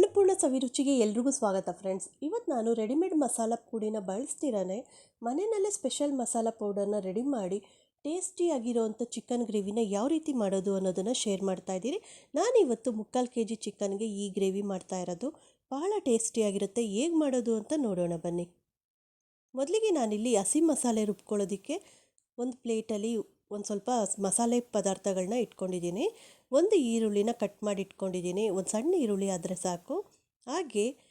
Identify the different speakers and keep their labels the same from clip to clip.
Speaker 1: ಅನ್ನಪೂರ್ಣ ಸವಿರುಚಿಗೆ ಎಲ್ರಿಗೂ ಸ್ವಾಗತ ಫ್ರೆಂಡ್ಸ್ ಇವತ್ತು ನಾನು ರೆಡಿಮೇಡ್ ಮಸಾಲ ಪುಡಿನ ಬಳಸ್ತಿರಾನೆ. ಮನೆಯಲ್ಲೇ ಸ್ಪೆಷಲ್ ಮಸಾಲ ಪೌಡರ್ನ ರೆಡಿ ಮಾಡಿ ಟೇಸ್ಟಿಯಾಗಿರೋವಂಥ ಚಿಕನ್ ಗ್ರೇವಿನ ಯಾವ ರೀತಿ ಮಾಡೋದು ಅನ್ನೋದನ್ನು ಶೇರ್ ಮಾಡ್ತಾ ಇದ್ದೀರಿ. ನಾನು ಇವತ್ತು ಮುಕ್ಕಾಲು ಕೆ ಜಿ ಚಿಕನ್ಗೆ ಈ ಗ್ರೇವಿ ಮಾಡ್ತಾ ಇರೋದು. ಬಹಳ ಟೇಸ್ಟಿಯಾಗಿರುತ್ತೆ ಹೇಗೆ ಮಾಡೋದು ಅಂತ ನೋಡೋಣ ಬನ್ನಿ. ಮೊದಲಿಗೆ ನಾನಿಲ್ಲಿ ಹಸಿ ಮಸಾಲೆ ರುಬ್ಕೊಳ್ಳೋದಕ್ಕೆ ಒಂದು ಪ್ಲೇಟಲ್ಲಿ ಒಂದು ಸ್ವಲ್ಪ ಮಸಾಲೆ ಪದಾರ್ಥಗಳನ್ನ ಇಟ್ಕೊಂಡಿದ್ದೀನಿ. ಒಂದು ಈರುಳ್ಳಿನ ಕಟ್ ಮಾಡಿ ಇಟ್ಕೊಂಡಿದ್ದೀನಿ. ಒಂದು ಸಣ್ಣ ಈರುಳ್ಳಿ ಆದರೆ ಸಾಕು. ಹಾಗೆ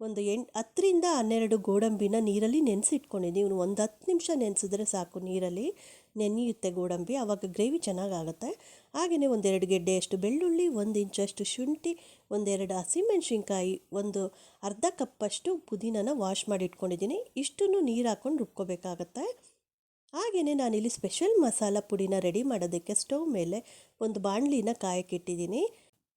Speaker 1: ಒಂದು ಎಂಟು, ಹತ್ತರಿಂದ ಹನ್ನೆರಡು ಗೋಡಂಬಿನ ನೀರಲ್ಲಿ ನೆನೆಸಿಟ್ಕೊಂಡಿದ್ದೀನಿ. ಒಂದು ಹತ್ತು ನಿಮಿಷ ನೆನೆಸಿದ್ರೆ ಸಾಕು ನೀರಲ್ಲಿ. ನೆನೆಯುತ್ತೆ ಗೋಡಂಬಿ. ಆವಾಗ ಗ್ರೇವಿ ಚೆನ್ನಾಗಾಗುತ್ತೆ. ಹಾಗೆಯೇ ಒಂದೆರಡು ಗೆಡ್ಡೆಯಷ್ಟು ಬೆಳ್ಳುಳ್ಳಿ, ಒಂದು ಇಂಚಷ್ಟು ಶುಂಠಿ ಒಂದೆರಡು ಹಸಿಮೆಣ್ಸಿನ್ಕಾಯಿ, ಒಂದು ಅರ್ಧ ಕಪ್ಪಷ್ಟು ಪುದೀನನ ವಾಶ್ ಮಾಡಿ ಇಟ್ಕೊಂಡಿದ್ದೀನಿ. ಇಷ್ಟನ್ನು ನೀರು ಹಾಕ್ಕೊಂಡು ರುಬ್ಕೋಬೇಕಾಗತ್ತೆ. ಹಾಗೆಯೇ ನಾನಿಲ್ಲಿ ಸ್ಪೆಷಲ್ ಮಸಾಲ ಪುಡಿನ ರೆಡಿ ಮಾಡೋದಕ್ಕೆ ಸ್ಟವ್ ಮೇಲೆ ಒಂದು ಬಾಣಲಿನ ಕಾಯಕ್ಕಿಟ್ಟಿದ್ದೀನಿ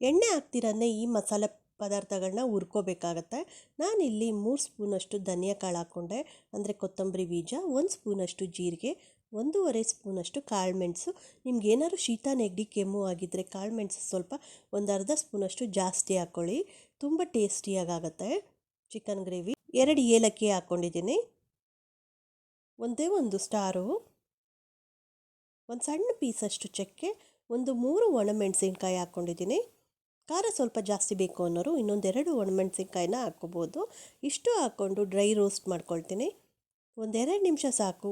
Speaker 1: ಎಣ್ಣೆ ಹಾಕ್ತಿರನ್ನೇ ಈ ಮಸಾಲೆ ಪದಾರ್ಥಗಳನ್ನ ಹುರ್ಕೋಬೇಕಾಗತ್ತೆ. ನಾನಿಲ್ಲಿ ಮೂರು ಸ್ಪೂನಷ್ಟು ಧನಿಯಾ ಕಾಳು ಹಾಕ್ಕೊಂಡೆ, ಅಂದರೆ ಕೊತ್ತಂಬರಿ ಬೀಜ, ಒಂದು ಸ್ಪೂನಷ್ಟು ಜೀರಿಗೆ, ಒಂದೂವರೆ ಸ್ಪೂನಷ್ಟು ಕಾಳುಮೆಣಸು. ಮೆಣಸು ಏನಾದ್ರು ಶೀತ, ನೆಗಡಿ, ಕೆಮ್ಮು ಆಗಿದ್ದರೆ ಕಾಳುಮೆಣಸು ಸ್ವಲ್ಪ ಒಂದು ಅರ್ಧ ಸ್ಪೂನಷ್ಟು ಜಾಸ್ತಿ ಹಾಕ್ಕೊಳ್ಳಿ ತುಂಬ ಟೇಸ್ಟಿಯಾಗತ್ತೆ ಚಿಕನ್ ಗ್ರೇವಿ. ಎರಡು ಏಲಕ್ಕಿ ಹಾಕ್ಕೊಂಡಿದ್ದೀನಿ. ಒಂದೇ ಒಂದು ಸ್ಟಾರು, ಒಂದು ಸಣ್ಣ ಪೀಸಷ್ಟು ಚಕ್ಕೆ, ಒಂದು ಮೂರು ಒಣಮೆಣಸಿನ್ಕಾಯಿ ಹಾಕ್ಕೊಂಡಿದ್ದೀನಿ. ಖಾರ ಸ್ವಲ್ಪ ಜಾಸ್ತಿ ಬೇಕು ಅನ್ನೋರು ಇನ್ನೊಂದೆರಡು ಒಣಮೆಣಸಿನ್ಕಾಯಿನ ಹಾಕ್ಕೋಬೋದು. ಇಷ್ಟು ಹಾಕ್ಕೊಂಡು ಡ್ರೈ ರೋಸ್ಟ್ ಮಾಡ್ಕೊಳ್ತೀನಿ. ಒಂದೆರಡು ನಿಮಿಷ ಸಾಕು.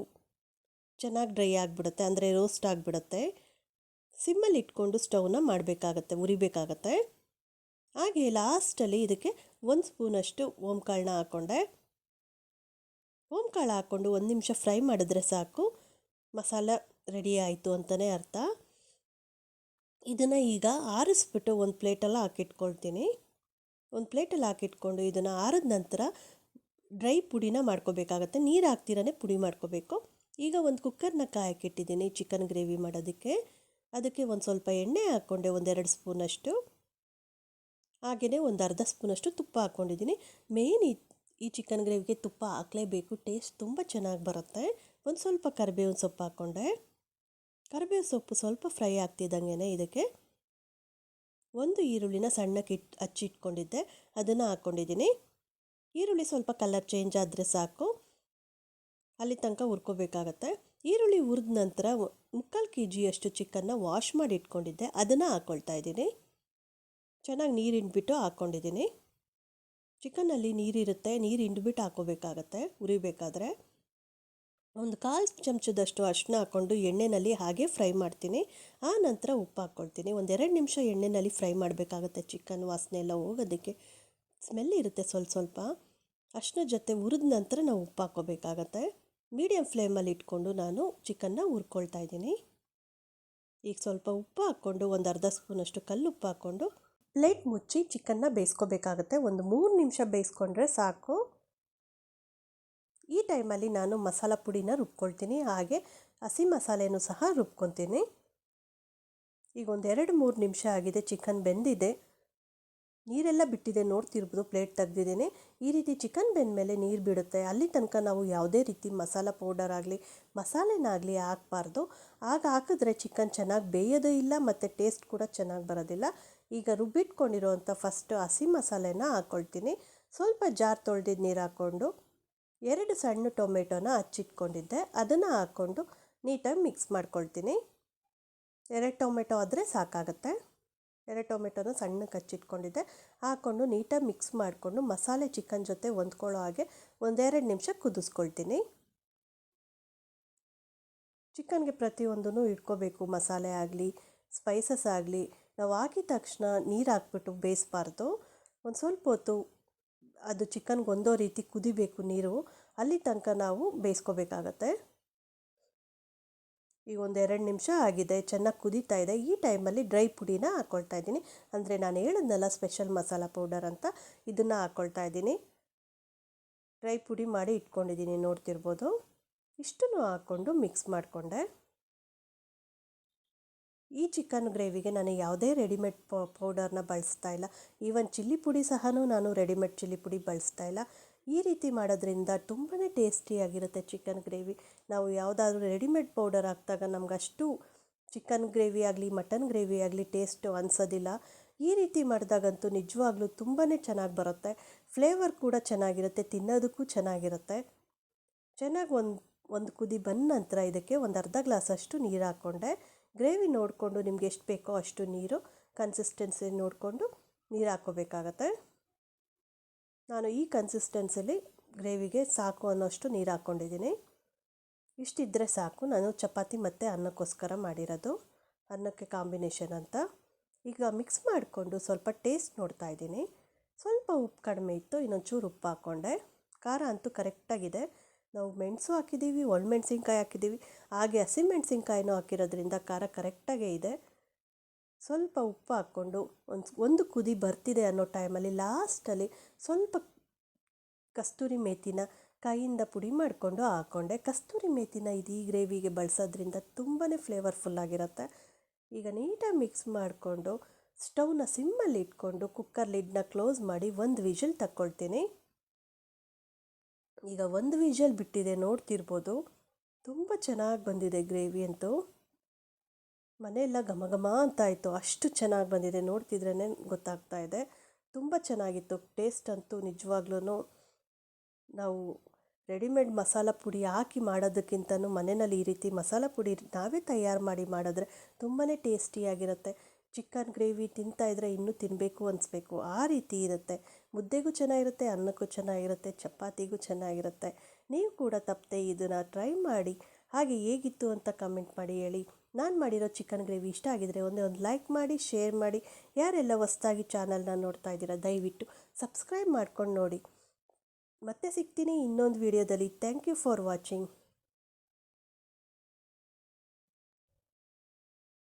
Speaker 1: ಚೆನ್ನಾಗಿ ಡ್ರೈ ಆಗಿಬಿಡುತ್ತೆ, ಅಂದರೆ ರೋಸ್ಟ್ ಆಗಿಬಿಡುತ್ತೆ. ಸಿಮ್ಮಲ್ಲಿ ಇಟ್ಕೊಂಡು ಸ್ಟವ್ನ ಮಾಡಬೇಕಾಗತ್ತೆ, ಉರಿಬೇಕಾಗತ್ತೆ. ಹಾಗೆ ಲಾಸ್ಟಲ್ಲಿ ಇದಕ್ಕೆ ಒಂದು ಸ್ಪೂನಷ್ಟು ಓಂಕಾಳನ್ನ ಹಾಕ್ಕೊಂಡೆ. ಓಂಕಾಳು ಹಾಕ್ಕೊಂಡು ಒಂದು ನಿಮಿಷ ಫ್ರೈ ಮಾಡಿದ್ರೆ ಸಾಕು. ಮಸಾಲ ರೆಡಿ ಆಯಿತು ಅಂತಲೇ ಅರ್ಥ. ಇದನ್ನು ಈಗ ಆರಿಸ್ಬಿಟ್ಟು ಒಂದು ಪ್ಲೇಟಲ್ಲಿ ಹಾಕಿಟ್ಕೊಳ್ತೀನಿ. ಒಂದು ಪ್ಲೇಟಲ್ಲಿ ಹಾಕಿಟ್ಕೊಂಡು ಇದನ್ನು ಆರಿದ ನಂತರ ಡ್ರೈ ಪುಡಿನ ಮಾಡ್ಕೋಬೇಕಾಗತ್ತೆ. ನೀರು ಹಾಕ್ತಿರೇ ಪುಡಿ ಮಾಡ್ಕೋಬೇಕು. ಈಗ ಒಂದು ಕುಕ್ಕರ್ನ ಕಾಯಕ್ಕಿಟ್ಟಿದ್ದೀನಿ ಚಿಕನ್ ಗ್ರೇವಿ ಮಾಡೋದಕ್ಕೆ. ಅದಕ್ಕೆ ಒಂದು ಸ್ವಲ್ಪ ಎಣ್ಣೆ ಹಾಕ್ಕೊಂಡೆ ಒಂದೆರಡು ಸ್ಪೂನಷ್ಟು. ಹಾಗೆಯೇ ಒಂದು ಅರ್ಧ ಸ್ಪೂನಷ್ಟು ತುಪ್ಪ ಹಾಕ್ಕೊಂಡಿದ್ದೀನಿ. ಮೇಯ್ನ್ ಈ ಚಿಕನ್ ಗ್ರೇವಿಗೆ ತುಪ್ಪ ಹಾಕಲೇಬೇಕು. ಟೇಸ್ಟ್ ತುಂಬ ಚೆನ್ನಾಗಿ ಬರುತ್ತೆ. ಒಂದು ಸ್ವಲ್ಪ ಕರಿಬೇವಿನ ಸೊಪ್ಪು ಹಾಕ್ಕೊಂಡೆ. ಕರಿಬೇವು ಸೊಪ್ಪು ಸ್ವಲ್ಪ ಫ್ರೈ ಆಗ್ತಿದ್ದಂಗೆ ಇದಕ್ಕೆ ಒಂದು ಈರುಳ್ಳಿನ ಸಣ್ಣಕ್ಕೆ ಇಟ್ಟು ಹಚ್ಚಿಟ್ಕೊಂಡಿದ್ದೆ ಅದನ್ನು ಹಾಕ್ಕೊಂಡಿದ್ದೀನಿ. ಈರುಳ್ಳಿ ಸ್ವಲ್ಪ ಕಲರ್ ಚೇಂಜ್ ಆದರೆ ಸಾಕು. ಅಲ್ಲಿ ತನಕ ಹುರ್ಕೋಬೇಕಾಗತ್ತೆ. ಈರುಳ್ಳಿ ಹುರಿದ ನಂತರ ಮುಕ್ಕಾಲು ಕೆ ಜಿಯಷ್ಟು ಚಿಕನ್ನ ವಾಶ್ ಮಾಡಿ ಇಟ್ಕೊಂಡಿದ್ದೆ. ಅದನ್ನು ಹಾಕ್ಕೊಳ್ತಾ ಇದ್ದೀನಿ. ಚೆನ್ನಾಗಿ ನೀರು ಹಿಂಡ್ಬಿಟ್ಟು ಹಾಕ್ಕೊಂಡಿದ್ದೀನಿ ಚಿಕನ್ನಲ್ಲಿ ನೀರಿರುತ್ತೆ, ನೀರು ಹಿಂಡ್ಬಿಟ್ಟು ಹಾಕೋಬೇಕಾಗತ್ತೆ ಉರಿಬೇಕಾದ್ರೆ ಒಂದು ಕಾಲು ಚಮಚದಷ್ಟು ಅರಿಶಿನ ಹಾಕ್ಕೊಂಡು ಎಣ್ಣೆಯಲ್ಲಿ ಹಾಗೆ ಫ್ರೈ ಮಾಡ್ತೀನಿ. ಆ ನಂತರ ಉಪ್ಪು ಹಾಕ್ಕೊಳ್ತೀನಿ. ಒಂದೆರಡು ನಿಮಿಷ ಎಣ್ಣೆಯಲ್ಲಿ ಫ್ರೈ ಮಾಡಬೇಕಾಗತ್ತೆ ಚಿಕನ್, ವಾಸನೆ ಎಲ್ಲ ಹೋಗೋದಕ್ಕೆ. ಸ್ಮೆಲ್ ಇರುತ್ತೆ ಸ್ವಲ್ಪ ಸ್ವಲ್ಪ. ಅಷ್ಟನ ಜೊತೆ ಹುರಿದ ನಂತರ ನಾವು ಉಪ್ಪು ಹಾಕ್ಕೋಬೇಕಾಗತ್ತೆ. ಮೀಡಿಯಮ್ ಫ್ಲೇಮಲ್ಲಿ ಇಟ್ಕೊಂಡು ನಾನು ಚಿಕನ್ನ ಹುರ್ಕೊಳ್ತಾ ಇದ್ದೀನಿ. ಈಗ ಸ್ವಲ್ಪ ಉಪ್ಪು ಹಾಕ್ಕೊಂಡು ಒಂದು ಅರ್ಧ ಸ್ಪೂನಷ್ಟು ಕಲ್ಲು ಉಪ್ಪು ಹಾಕ್ಕೊಂಡು ಪ್ಲೇಟ್ ಮುಚ್ಚಿ ಚಿಕನ್ನ ಬೇಯಿಸ್ಕೋಬೇಕಾಗತ್ತೆ. ಒಂದು ಮೂರು ನಿಮಿಷ ಬೇಯಿಸ್ಕೊಂಡ್ರೆ ಸಾಕು. ಈ ಟೈಮಲ್ಲಿ ನಾನು ಮಸಾಲ ಪುಡಿನ ರುಬ್ಕೊಳ್ತೀನಿ. ಹಾಗೆ ಹಸಿ ಮಸಾಲೆಯನ್ನು ಸಹ ರುಬ್ಕೊತೀನಿ ಈಗ ಒಂದು ಎರಡು ಮೂರು ನಿಮಿಷ ಆಗಿದೆ ಚಿಕನ್ ಬೆಂದಿದೆ. ನೀರೆಲ್ಲ ಬಿಟ್ಟಿದೆ, ನೋಡ್ತಿರ್ಬೋದು ಪ್ಲೇಟ್ ತೆಗ್ದಿದ್ದೀನಿ. ಈ ರೀತಿ ಚಿಕನ್ ಬೆಂದಮೇಲೆ ನೀರು ಬಿಡುತ್ತೆ. ಅಲ್ಲಿ ತನಕ ನಾವು ಯಾವುದೇ ರೀತಿ ಮಸಾಲ ಪೌಡರ್ ಆಗಲಿ, ಮಸಾಲೆನಾಗಲಿ ಹಾಕಬಾರ್ದು. ಆಗ ಹಾಕಿದ್ರೆ ಚಿಕನ್ ಚೆನ್ನಾಗಿ ಬೇಯೋದು ಇಲ್ಲ ಮತ್ತು ಟೇಸ್ಟ್ ಕೂಡ ಚೆನ್ನಾಗಿ ಬರೋದಿಲ್ಲ. ಈಗ ರುಬ್ಬಿಟ್ಕೊಂಡಿರೋವಂಥ ಫಸ್ಟು ಹಸಿ ಮಸಾಲೆನ ಹಾಕ್ಕೊಳ್ತೀನಿ ಸ್ವಲ್ಪ ಜಾರ್ ತೊಳೆದಿದ್ದು ನೀರು ಹಾಕ್ಕೊಂಡು, ಎರಡು ಸಣ್ಣ ಟೊಮೆಟೊನ ಹಚ್ಚಿಟ್ಕೊಂಡಿದ್ದೆ. ಅದನ್ನು ಹಾಕ್ಕೊಂಡು ನೀಟಾಗಿ ಮಿಕ್ಸ್ ಮಾಡ್ಕೊಳ್ತೀನಿ. ಎರಡು ಟೊಮೆಟೊ ಆದರೆ ಸಾಕಾಗುತ್ತೆ. ಎರಡು ಟೊಮೆಟೊನ ಸಣ್ಣ ಹಚ್ಚಿಟ್ಕೊಂಡಿದ್ದೆ ಹಾಕ್ಕೊಂಡು ನೀಟಾಗಿ ಮಿಕ್ಸ್ ಮಾಡಿಕೊಂಡು ಮಸಾಲೆ ಚಿಕನ್ ಜೊತೆ ಹೊಂದ್ಕೊಳ್ಳೋ ಹಾಗೆ ಒಂದೆರಡು ನಿಮಿಷ ಕುದಿಸ್ಕೊಳ್ತೀನಿ. ಚಿಕನ್ಗೆ ಪ್ರತಿಯೊಂದೂ ಇಟ್ಕೋಬೇಕು. ಮಸಾಲೆ ಆಗಲಿ ಸ್ಪೈಸಸ್ ಆಗಲಿ. ನಾವು ಹಾಕಿದ ತಕ್ಷಣ ನೀರು ಹಾಕ್ಬಿಟ್ಟು ಬೇಯಿಸ್ಬಾರ್ದು. ಒಂದು ಸ್ವಲ್ಪ ಹೊತ್ತು ಅದು ಚಿಕನ್ಗೆ ಒಂದೋ ರೀತಿ ಕುದಿಬೇಕು ನೀರು. ಅಲ್ಲಿ ತನಕ ನಾವು ಬೇಯಿಸ್ಕೋಬೇಕಾಗತ್ತೆ. ಈಗ ಒಂದು ಎರಡು ನಿಮಿಷ ಆಗಿದೆ, ಚೆನ್ನಾಗಿ ಕುದೀತಾ ಇದೆ. ಈ ಟೈಮಲ್ಲಿ ಡ್ರೈ ಪುಡಿನ ಹಾಕ್ಕೊಳ್ತಾ ಇದ್ದೀನಿ. ಅಂದರೆ ನಾನು ಹೇಳಿದ್ನಲ್ಲ ಸ್ಪೆಷಲ್ ಮಸಾಲ ಪೌಡರ್ ಅಂತ, ಇದನ್ನು ಹಾಕ್ಕೊಳ್ತಾ ಇದ್ದೀನಿ. ಡ್ರೈ ಪುಡಿ ಮಾಡಿ ಇಟ್ಕೊಂಡಿದ್ದೀನಿ, ನೋಡ್ತಿರ್ಬೋದು. ಇಷ್ಟನ್ನು ಹಾಕ್ಕೊಂಡು ಮಿಕ್ಸ್ ಮಾಡಿಕೊಂಡೆ. ಈ ಚಿಕನ್ ಗ್ರೇವಿಗೆ ನಾನು ಯಾವುದೇ ರೆಡಿಮೇಡ್ ಪೌಡರ್ನ ಬಳಸ್ತಾ ಇಲ್ಲ. ಈವನ್ ಚಿಲ್ಲಿ ಪುಡಿ ಸಹ ನಾನು ರೆಡಿಮೇಡ್ ಚಿಲ್ಲಿ ಪುಡಿ ಬಳಸ್ತಾ ಇಲ್ಲ. ಈ ರೀತಿ ಮಾಡೋದ್ರಿಂದ ತುಂಬಾ ಟೇಸ್ಟಿಯಾಗಿರುತ್ತೆ ಚಿಕನ್ ಗ್ರೇವಿ. ನಾವು ಯಾವುದಾದ್ರೂ ರೆಡಿಮೇಡ್ ಪೌಡರ್ ಹಾಕಿದಾಗ ನಮಗಷ್ಟು ಚಿಕನ್ ಗ್ರೇವಿ ಆಗಲಿ, ಮಟನ್ ಗ್ರೇವಿ ಆಗಲಿ ಟೇಸ್ಟು ಅನಿಸೋದಿಲ್ಲ. ಈ ರೀತಿ ಮಾಡಿದಾಗಂತೂ ನಿಜವಾಗ್ಲೂ ತುಂಬಾ ಚೆನ್ನಾಗಿ ಬರುತ್ತೆ. ಫ್ಲೇವರ್ ಕೂಡ ಚೆನ್ನಾಗಿರುತ್ತೆ, ತಿನ್ನೋದಕ್ಕೂ ಚೆನ್ನಾಗಿರುತ್ತೆ. ಚೆನ್ನಾಗಿ ಒಂದು ಒಂದು ಕುದಿ ಬಂದ ನಂತರ ಇದಕ್ಕೆ ಒಂದು ಅರ್ಧ ಗ್ಲಾಸಷ್ಟು ನೀರು ಹಾಕ್ಕೊಂಡೆ. ಗ್ರೇವಿ ನೋಡಿಕೊಂಡು ನಿಮ್ಗೆ ಎಷ್ಟು ಬೇಕೋ ಅಷ್ಟು ನೀರು, ಕನ್ಸಿಸ್ಟೆನ್ಸಿ ನೋಡಿಕೊಂಡು ನೀರು ಹಾಕ್ಕೋಬೇಕಾಗತ್ತೆ. ನಾನು ಈ ಕನ್ಸಿಸ್ಟೆನ್ಸಲ್ಲಿ ಗ್ರೇವಿಗೆ ಸಾಕು ಅನ್ನೋಷ್ಟು ನೀರು ಹಾಕ್ಕೊಂಡಿದ್ದೀನಿ. ಇಷ್ಟಿದ್ದರೆ ಸಾಕು. ನಾನು ಚಪಾತಿ ಮತ್ತು ಅನ್ನಕ್ಕೋಸ್ಕರ ಮಾಡಿರೋದು. ಅನ್ನಕ್ಕೆ ಕಾಂಬಿನೇಷನ್ ಅಂತ. ಈಗ ಮಿಕ್ಸ್ ಮಾಡಿಕೊಂಡು ಸ್ವಲ್ಪ ಟೇಸ್ಟ್ ನೋಡ್ತಾ ಇದ್ದೀನಿ. ಸ್ವಲ್ಪ ಉಪ್ಪು ಕಡಿಮೆ ಇತ್ತು, ಇನ್ನೊಂಚೂರು ಉಪ್ಪು ಹಾಕ್ಕೊಂಡೆ. ಖಾರ ಅಂತೂ ಕರೆಕ್ಟಾಗಿದೆ ನಾವು ಮೆಣಸು ಹಾಕಿದ್ದೀವಿ ಒಣಮೆಣ್ಸಿನ್ಕಾಯಿ ಹಾಕಿದ್ದೀವಿ. ಹಾಗೆ ಹಸಿಮೆಣಸಿನ್ಕಾಯಿನೂ ಹಾಕಿರೋದ್ರಿಂದ ಖಾರ ಕರೆಕ್ಟಾಗೇ ಇದೆ. ಸ್ವಲ್ಪ ಉಪ್ಪು ಹಾಕ್ಕೊಂಡು ಒಂದು ಒಂದು ಕುದಿ ಬರ್ತಿದೆ ಅನ್ನೋ ಟೈಮಲ್ಲಿ ಲಾಸ್ಟಲ್ಲಿ ಸ್ವಲ್ಪ ಕಸ್ತೂರಿ ಮೇತಿನ ಕೈಯಿಂದ ಪುಡಿ ಮಾಡಿಕೊಂಡು ಹಾಕ್ಕೊಂಡೆ ಕಸ್ತೂರಿ ಮೇತಿನ ಇದು ಗ್ರೇವಿಗೆ ಬಳಸೋದ್ರಿಂದ ತುಂಬಾ ಫ್ಲೇವರ್ಫುಲ್ ಆಗಿರುತ್ತೆ. ಈಗ ನೀಟಾಗಿ ಮಿಕ್ಸ್ ಮಾಡಿಕೊಂಡು ಸ್ಟವ್ನ ಸಿಮ್ಮಲ್ಲಿ ಇಟ್ಕೊಂಡು ಕುಕ್ಕರ್ ಲಿಡ್ನ ಕ್ಲೋಸ್ ಮಾಡಿ ಒಂದು ವಿಷಲ್ ತಕ್ಕೊಳ್ತೀನಿ. ಈಗ ಒಂದು ವಿಷಲ್ ಬಿಟ್ಟಿದೆ ನೋಡ್ತಿರ್ಬೋದು. ತುಂಬ ಚೆನ್ನಾಗಿ ಬಂದಿದೆ ಗ್ರೇವಿ ಅಂತೂ. ಮನೆಯೆಲ್ಲ ಘಮ ಘಮ ಅಂತ ಇತ್ತು ಅಷ್ಟು ಚೆನ್ನಾಗಿ ಬಂದಿದೆ. ನೋಡ್ತಿದ್ರೇ ಗೊತ್ತಾಗ್ತಾ ಇದೆ. ತುಂಬ ಚೆನ್ನಾಗಿತ್ತು. ಟೇಸ್ಟ್ ಅಂತೂ ನಿಜವಾಗ್ಲೂ ನಾವು ರೆಡಿಮೇಡ್ ಮಸಾಲ ಪುಡಿ ಹಾಕಿ ಮಾಡೋದಕ್ಕಿಂತನೂ ಮನೆಯಲ್ಲಿ ಈ ರೀತಿ ಮಸಾಲ ಪುಡಿ ನಾವೇ ತಯಾರು ಮಾಡಿ ಮಾಡಿದ್ರೆ ತುಂಬಾ ಟೇಸ್ಟಿಯಾಗಿರುತ್ತೆ. ಚಿಕನ್ ಗ್ರೇವಿ ತಿಂತಾಯಿದ್ರೆ ಇನ್ನೂ ತಿನ್ನಬೇಕು ಅನಿಸ್ಬೇಕು. ಆ ರೀತಿ ಇರುತ್ತೆ. ಮುದ್ದೆಗೂ ಚೆನ್ನಾಗಿರುತ್ತೆ, ಅನ್ನಕ್ಕೂ ಚೆನ್ನಾಗಿರುತ್ತೆ, ಚಪಾತಿಗೂ ಚೆನ್ನಾಗಿರುತ್ತೆ. ನೀವು ಕೂಡ ತಪ್ಪದೆ ಇದನ್ನು ಟ್ರೈ ಮಾಡಿ. ಹಾಗೆ ಹೇಗಿತ್ತು ಅಂತ ಕಮೆಂಟ್ ಮಾಡಿ ಹೇಳಿ. ನಾನು ಮಾಡಿರೋ ಚಿಕನ್ ಗ್ರೇವಿ ಇಷ್ಟ ಆಗಿದರೆ ಒಂದೇ ಒಂದು ಲೈಕ್ ಮಾಡಿ ಶೇರ್ ಮಾಡಿ. ಯಾರೆಲ್ಲ ಹೊಸ್ದಾಗಿ ಚಾನಲ್ನ ನೋಡ್ತಾ ಇದ್ದೀರಾ, ದಯವಿಟ್ಟು ಸಬ್ಸ್ಕ್ರೈಬ್ ಮಾಡ್ಕೊಂಡು ನೋಡಿ. ಮತ್ತೆ ಸಿಗ್ತೀನಿ ಇನ್ನೊಂದು ವಿಡಿಯೋದಲ್ಲಿ ಥ್ಯಾಂಕ್ ಯು ಫಾರ್ ವಾಚಿಂಗ್